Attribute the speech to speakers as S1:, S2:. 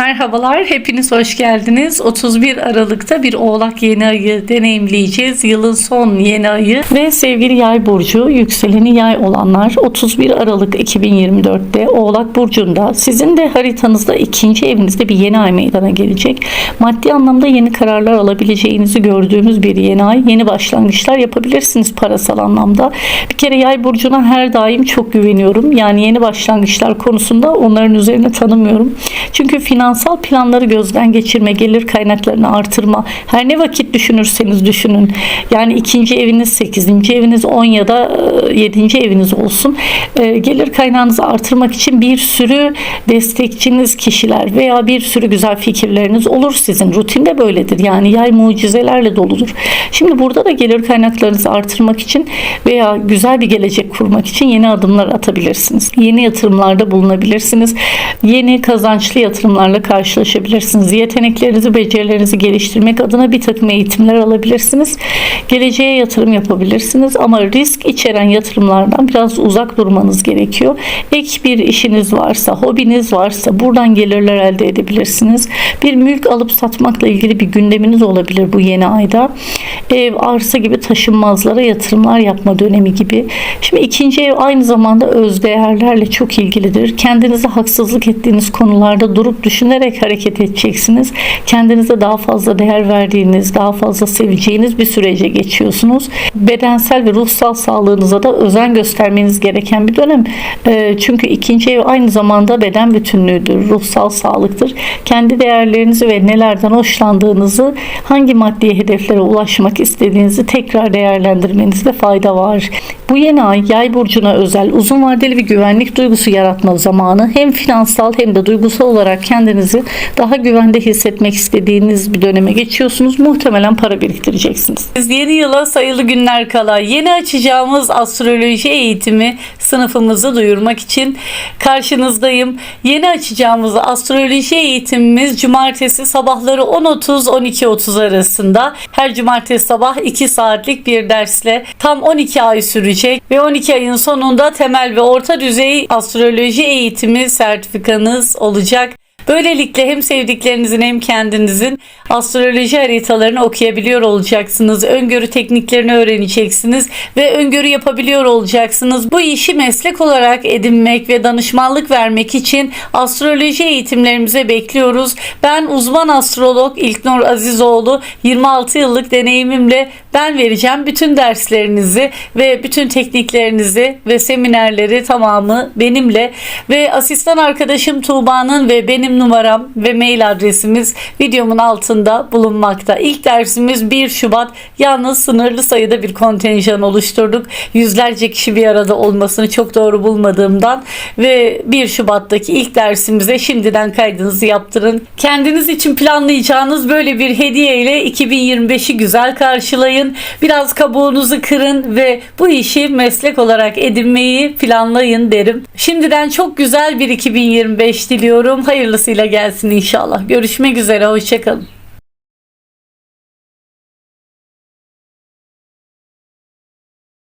S1: Merhabalar, hepiniz hoş geldiniz. 31 Aralık'ta bir Oğlak yeni ayı deneyimleyeceğiz. Yılın son yeni ayı ve sevgili Yay burcu, yükseleni Yay olanlar 31 Aralık 2024'te Oğlak burcunda sizin de haritanızda ikinci evinizde bir yeni ay meydana gelecek. Maddi anlamda yeni kararlar alabileceğinizi gördüğümüz bir yeni ay. Yeni başlangıçlar yapabilirsiniz parasal anlamda. Bir kere Yay burcuna her daim çok güveniyorum. Yani yeni başlangıçlar konusunda onların üzerine tanımıyorum. Çünkü finansal planları gözden geçirme, gelir kaynaklarını artırma, her ne vakit düşünürseniz düşünün. Yani ikinci eviniz, sekizinci eviniz, on ya da e, yedinci eviniz olsun. E, Gelir kaynağınızı artırmak için bir sürü destekçiniz kişiler veya bir sürü güzel fikirleriniz olur sizin. Rutinde böyledir. Yani yay mucizelerle doludur. Şimdi burada da gelir kaynaklarınızı artırmak için veya güzel bir gelecek kurmak için yeni adımlar atabilirsiniz. Yeni yatırımlarda bulunabilirsiniz. Yeni kazançlı yatırımlarla karşılaşabilirsiniz. Yeteneklerinizi, becerilerinizi geliştirmek adına bir takım eğitimler alabilirsiniz. Geleceğe yatırım yapabilirsiniz ama risk içeren yatırımlardan biraz uzak durmanız gerekiyor. Ek bir işiniz varsa, hobiniz varsa buradan gelirler elde edebilirsiniz. Bir mülk alıp satmakla ilgili bir gündeminiz olabilir bu yeni ayda. Ev, arsa gibi taşınmazlara yatırımlar yapma dönemi gibi. Şimdi ikinci ev aynı zamanda öz değerlerle çok ilgilidir. Kendinize haksızlık ettiğiniz konularda durup düşünerek hareket edeceksiniz. Kendinize daha fazla değer verdiğiniz, daha fazla seveceğiniz bir sürece geçiyorsunuz. Bedensel ve ruhsal sağlığınıza da özen göstermeniz gereken bir dönem. Ee, Çünkü ikinci ev aynı zamanda beden bütünlüğüdür, ruhsal sağlıktır. Kendi değerlerinizi ve nelerden hoşlandığınızı, hangi maddi hedeflere ulaşmak istediğinizi tekrar değerlendirmenizde fayda var. Bu yeni ay yay burcuna özel uzun vadeli bir güvenlik duygusu yaratma zamanı. Hem finansal hem de duygusal olarak kendinizi daha güvende hissetmek istediğiniz bir döneme geçiyorsunuz. Muhtemelen para biriktireceksiniz. Biz yeni yıla sayılı günler kala yeni açacağımız astroloji eğitimi sınıfımızı duyurmak için karşınızdayım. Yeni açacağımız astroloji eğitimimiz cumartesi sabahları 10.30-12.30 arasında. Her cumartesi sabah 2 saatlik bir dersle tam 12 ay sürecek ve 12 ayın sonunda temel ve orta düzey astroloji eğitimi sertifikanız olacak. Böylelikle hem sevdiklerinizin hem kendinizin astroloji haritalarını okuyabiliyor olacaksınız. Öngörü tekniklerini öğreneceksiniz ve öngörü yapabiliyor olacaksınız. Bu işi meslek olarak edinmek ve danışmanlık vermek için astroloji eğitimlerimize bekliyoruz. Ben uzman astrolog İlknur Azizoğlu 26 yıllık deneyimimle ben vereceğim bütün derslerinizi ve bütün tekniklerinizi ve seminerleri tamamı benimle ve asistan arkadaşım Tuğba'nın ve benim numaram ve mail adresimiz videomun altında bulunmakta. İlk dersimiz 1 Şubat. Yalnız sınırlı sayıda bir kontenjan oluşturduk. Yüzlerce kişi bir arada olmasını çok doğru bulmadığımdan ve 1 Şubat'taki ilk dersimize şimdiden kaydınızı yaptırın. Kendiniz için planlayacağınız böyle bir hediye ile 2025'i güzel karşılayın. Biraz kabuğunuzu kırın ve bu işi meslek olarak edinmeyi planlayın derim. Şimdiden çok güzel bir 2025 diliyorum. Hayırlısıyla gelsin inşallah. Görüşmek üzere. Hoşçakalın.